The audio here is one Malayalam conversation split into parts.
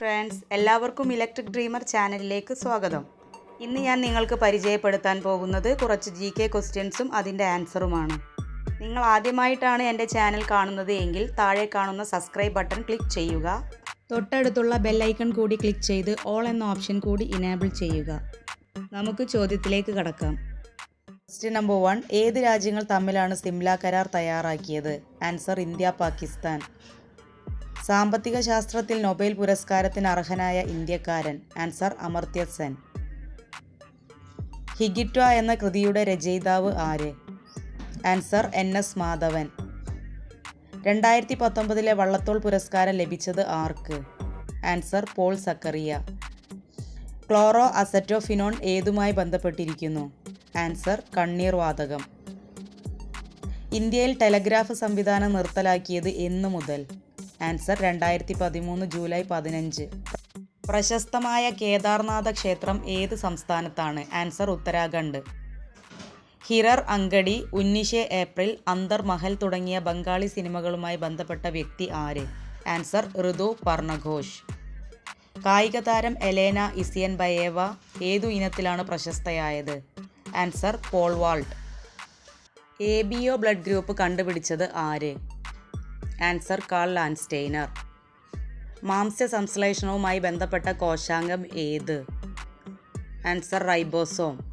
ഫ്രണ്ട്സ് എല്ലാവർക്കും ഇലക്ട്രിക് ഡ്രീമർ ചാനലിലേക്ക് സ്വാഗതം. ഇന്ന് ഞാൻ നിങ്ങൾക്ക് പരിചയപ്പെടുത്താൻ പോകുന്നത് കുറച്ച് ജി കെ ക്വസ്റ്റ്യൻസും അതിന്റെ ആൻസറുമാണ് നിങ്ങൾ ആദ്യമായിട്ടാണ് എന്റെ ചാനൽ കാണുന്നത് എങ്കിൽ താഴെ കാണുന്ന സബ്സ്ക്രൈബ് ബട്ടൺ ക്ലിക്ക് ചെയ്യുക. തൊട്ടടുത്തുള്ള ബെല്ലൈക്കൺ കൂടി ക്ലിക്ക് ചെയ്ത് ഓൾ എന്ന ഓപ്ഷൻ കൂടി ഇനേബിൾ ചെയ്യുക. നമുക്ക് ചോദ്യത്തിലേക്ക് കടക്കാം. ക്വസ്റ്റ്യൻ നമ്പർ വൺ ഏത് രാജ്യങ്ങൾ തമ്മിലാണ് സിംല കരാർ തയ്യാറാക്കിയത്? Answer India Pakistan. സാമ്പത്തിക ശാസ്ത്രത്തിൽ നൊബേൽ പുരസ്കാരത്തിന് അർഹനായ ഇന്ത്യക്കാരൻ ആൻസർ അമർത്യ സെൻ. ഹിഗിറ്റ എന്ന കൃതിയുടെ രചയിതാവ് ആര്? Answer N S Madhavan. രണ്ടായിരത്തി പത്തൊമ്പതിലെ വള്ളത്തോൾ പുരസ്കാരം ലഭിച്ചത് ആർക്ക്? Answer Paul Zacharia. ക്ലോറോ അസറ്റോഫിനോൺ ഏതുമായി ബന്ധപ്പെട്ടിരിക്കുന്നു? ആൻസർ കണ്ണീർ വാതകം. ഇന്ത്യയിൽ ടെലഗ്രാഫ് സംവിധാനം നിർത്തലാക്കിയത് എന്നു മുതൽ. ആൻസർ രണ്ടായിരത്തി പതിമൂന്ന് ജൂലൈ പതിനഞ്ച്. പ്രശസ്തമായ കേദാർനാഥ ക്ഷേത്രം ഏത് സംസ്ഥാനത്താണ്? ആൻസർ ഉത്തരാഖണ്ഡ്. ഹിറർ അങ്കടി ഉന്നിഷെ ഏപ്രിൽ അന്തർ മഹൽ തുടങ്ങിയ ബംഗാളി സിനിമകളുമായി ബന്ധപ്പെട്ട വ്യക്തി ആര്? ആൻസർ ഋതു പർണഘോഷ്. കായിക താരം എലേന ഇസിയൻ ബയേവ ഏതു ഇനത്തിലാണ് പ്രശസ്തയായത്? Answer pole vault A B O blood group കണ്ടുപിടിച്ചത് ആര്? ആൻസർ കാൾ ലാൻസ്റ്റെയ്നർ മാംസ്യ സംശ്ലേഷണവുമായി ബന്ധപ്പെട്ട കോശാംഗം ഏത്? Answer ribosome.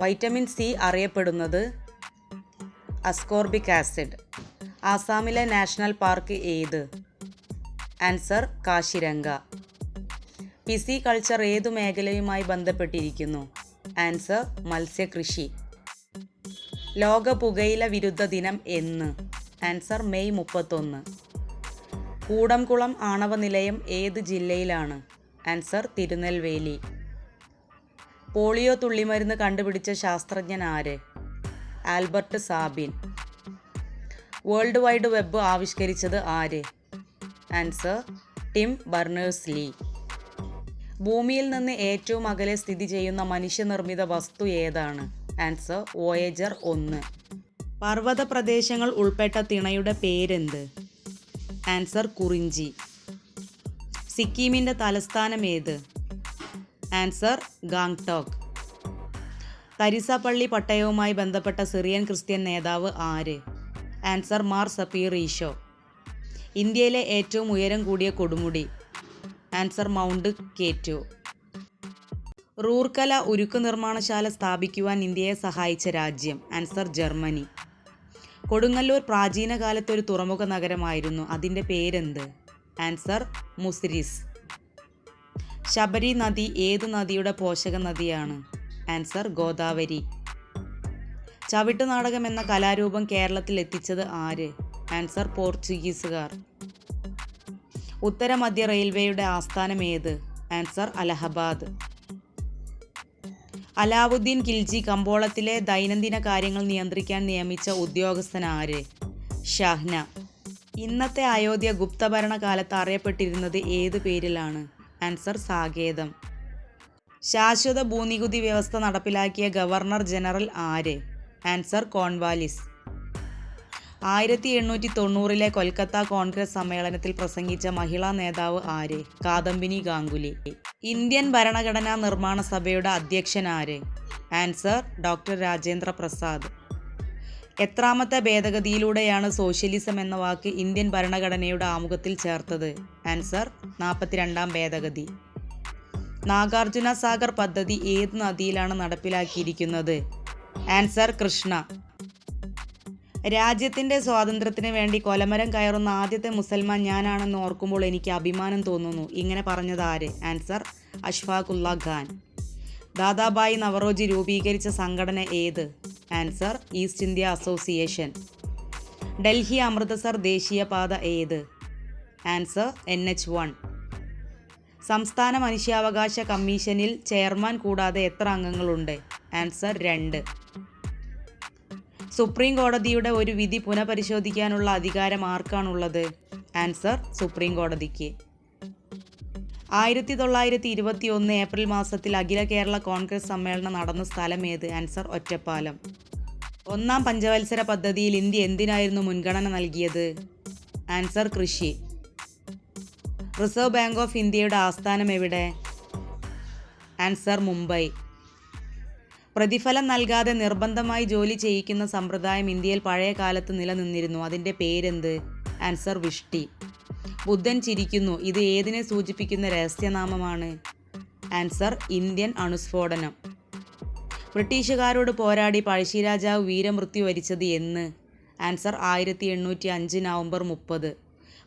വൈറ്റമിൻ സി അറിയപ്പെടുന്നത് അസ്കോർബിക് ആസിഡ്. ആസാമിലെ നാഷണൽ പാർക്ക് ഏത്? ആൻസർ കാശിരംഗ. പിസി കൾച്ചർ ഏതു മേഖലയുമായി ബന്ധപ്പെട്ടിരിക്കുന്നു? ആൻസർ മത്സ്യകൃഷി. ലോക പുകയില വിരുദ്ധ ദിനം എന്ന്. ആൻസർ മെയ് മുപ്പത്തൊന്ന്. കൂടംകുളം ആണവ നിലയം ഏത് ജില്ലയിലാണ്? ആൻസർ തിരുനെൽവേലി. പോളിയോ തുള്ളിമരുന്ന് കണ്ടുപിടിച്ച ശാസ്ത്രജ്ഞൻ ആര്? Albert Sabin. World wide web ആവിഷ്കരിച്ചത് ആര്? ആൻസർ ടിം ബർണേഴ്സ് ലീ ഭൂമിയിൽ നിന്ന് ഏറ്റവും അകലെ സ്ഥിതി ചെയ്യുന്ന മനുഷ്യനിർമ്മിത വസ്തു ഏതാണ്? ആൻസർ വോയേജർ ഒന്ന്. പർവത പ്രദേശങ്ങൾ ഉൾപ്പെട്ട തിണയുടെ പേരെന്ത്? ആൻസർ കുറിഞ്ചി. സിക്കിമിന്റെ തലസ്ഥാനം ഏത്? ആൻസർ ഗാങ്ടോക്ക് തരിസപ്പള്ളി പട്ടയവുമായി ബന്ധപ്പെട്ട സിറിയൻ ക്രിസ്ത്യൻ നേതാവ് ആര്? ആൻസർ മാർ സപ്പീർ ഈഷോ ഇന്ത്യയിലെ ഏറ്റവും ഉയരം കൂടിയ കൊടുമുടി. ആൻസർ മൗണ്ട് കേറ്റു റൂർക്കല ഉരുക്ക് നിർമ്മാണശാല സ്ഥാപിക്കുവാൻ ഇന്ത്യയെ സഹായിച്ച രാജ്യം. Answer Germany. കൊടുങ്ങല്ലൂർ പ്രാചീന കാലത്തെ ഒരു തുറമുഖ നഗരമായിരുന്നു. അതിന്റെ പേരെന്ത്? ആൻസർ മുസിരിസ്. ശബരി നദി ഏത് നദിയുടെ പോഷക നദിയാണ്? ആൻസർ ഗോദാവരി. ചവിട്ടുനാടകം എന്ന കലാരൂപം കേരളത്തിൽ എത്തിച്ചത് ആര്? ആൻസർ പോർച്ചുഗീസുകാർ. ഉത്തര മധ്യ റെയിൽവേയുടെ ആസ്ഥാനം ഏത്? ആൻസർ അലഹബാദ്. അലാവുദ്ദീൻ ഖിൽജി കമ്പോളത്തിലെ ദൈനംദിന കാര്യങ്ങൾ നിയന്ത്രിക്കാൻ നിയമിച്ച ഉദ്യോഗസ്ഥൻ ആര്? ഷഹ്ന. ഇന്നത്തെ അയോധ്യ ഗുപ്ത ഭരണകാലത്ത് അറിയപ്പെട്ടിരുന്നത് ഏത് പേരിലാണ്? ആൻസർ സാകേതം. ശാശ്വത ഭൂനികുതി വ്യവസ്ഥ നടപ്പിലാക്കിയ ഗവർണർ ജനറൽ ആര്? Answer Cornwallis. ആയിരത്തി എണ്ണൂറ്റി തൊണ്ണൂറിലെ കൊൽക്കത്ത കോൺഗ്രസ് സമ്മേളനത്തിൽ പ്രസംഗിച്ച മഹിളാ നേതാവ് ആര്? കാദംബിനി ഗാംഗുലി. ഇന്ത്യൻ ഭരണഘടനാ നിർമ്മാണ സഭയുടെ അധ്യക്ഷൻ ആര്? Answer doctor Rajendra Prasad. എത്രാമത്തെ ഭേദഗതിയിലൂടെയാണ് സോഷ്യലിസം എന്ന വാക്ക് ഇന്ത്യൻ ഭരണഘടനയുടെ ആമുഖത്തിൽ ചേർത്തത്? ആൻസർ നാൽപ്പത്തിരണ്ടാം ഭേദഗതി. നാഗാർജുന സാഗർ പദ്ധതി ഏത് നദിയിലാണ് നടപ്പിലാക്കിയിരിക്കുന്നത്? ആൻസർ കൃഷ്ണ. രാജ്യത്തിന്റെ സ്വാതന്ത്ര്യത്തിന് വേണ്ടി കൊലമരം കയറുന്ന ആദ്യത്തെ മുസൽമാൻ ഞാനാണെന്ന് ഓർക്കുമ്പോൾ എനിക്ക് അഭിമാനം തോന്നുന്നു. ഇങ്ങനെ പറഞ്ഞത് ആര്? ആൻസർ അഷ്ഫാഖുല്ല ഖാൻ. ദാദാബായി നവറോജി രൂപീകരിച്ച സംഘടന ഏത്? Answer East India Association. Delhi Amritsar ദേശീയപാത ഏത്? Answer N H one. സംസ്ഥാന മനുഷ്യാവകാശ കമ്മീഷനിൽ ചെയർമാൻ കൂടാതെ എത്ര അംഗങ്ങളുണ്ട്? ആൻസർ രണ്ട്. സുപ്രീം കോടതിയുടെ ഒരു വിധി പുനഃപരിശോധിക്കാനുള്ള അധികാരം ആർക്കാണുള്ളത്? ആൻസർ സുപ്രീം കോടതിക്ക്. ആയിരത്തി തൊള്ളായിരത്തി ഇരുപത്തി ഒന്ന് ഏപ്രിൽ മാസത്തിൽ അഖില കേരള കോൺഗ്രസ് സമ്മേളനം നടന്ന സ്ഥലം ഏത്? ആൻസർ ഒറ്റപ്പാലം. ഒന്നാം പഞ്ചവത്സര പദ്ധതിയിൽ ഇന്ത്യ എന്തിനായിരുന്നു മുൻഗണന നൽകിയത്? ആൻസർ കൃഷി. റിസർവ് ബാങ്ക് ഓഫ് ഇന്ത്യയുടെ ആസ്ഥാനം എവിടെ? ആൻസർ മുംബൈ. പ്രതിഫലം നൽകാതെ നിർബന്ധമായി ജോലി ചെയ്യിക്കുന്ന സമ്പ്രദായം ഇന്ത്യയിൽ പഴയ കാലത്ത് നിലനിന്നിരുന്നു. അതിന്റെ പേരെന്ത്? ആൻസർ വിഷ്ടി. ബുദ്ധൻ ചിരിക്കുന്നു. ഇത് ഏതിനെ സൂചിപ്പിക്കുന്ന രഹസ്യനാമമാണ്? ആൻസർ ഇന്ത്യൻ അണുസ്ഫോടനം ബ്രിട്ടീഷുകാരോട് പോരാടി പഴശ്ശിരാജാവ് വീരമൃത്യു വരിച്ചത് എന്ന്. ആൻസർ ആയിരത്തി എണ്ണൂറ്റി അഞ്ച് നവംബർ മുപ്പത്.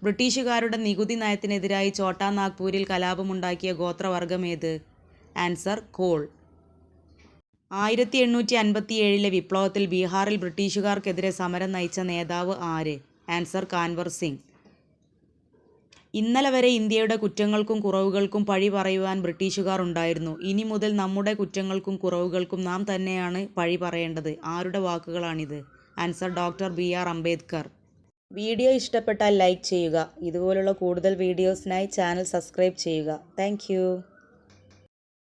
ബ്രിട്ടീഷുകാരുടെ നികുതി നയത്തിനെതിരായി ചോട്ടാ നാഗ്പൂരിൽ കലാപമുണ്ടാക്കിയ ഗോത്രവർഗമേത് ആൻസർ കോൾ. ആയിരത്തി എണ്ണൂറ്റി അൻപത്തി ഏഴിലെ വിപ്ലവത്തിൽ ബീഹാറിൽ ബ്രിട്ടീഷുകാർക്കെതിരെ സമരം നയിച്ച നേതാവ് ആര്? ആൻസർ കാൻവർ സിംഗ്. ഇന്നലെ വരെ ഇന്ത്യയുടെ കുറ്റങ്ങൾക്കും കുറവുകൾക്കും പഴി പറയുവാൻ ബ്രിട്ടീഷുകാർ ഉണ്ടായിരുന്നു. ഇനി മുതൽ നമ്മുടെ കുറ്റങ്ങൾക്കും കുറവുകൾക്കും നാം തന്നെയാണ് പഴി പറയേണ്ടത്. ആരുടെ വാക്കുകളാണിത്? Answer doctor B R Ambedkar. Video ഇഷ്ടപ്പെട്ടാൽ ലൈക്ക് ചെയ്യുക. ഇതുപോലുള്ള കൂടുതൽ വീഡിയോസിനായി ചാനൽ സബ്സ്ക്രൈബ് ചെയ്യുക. താങ്ക്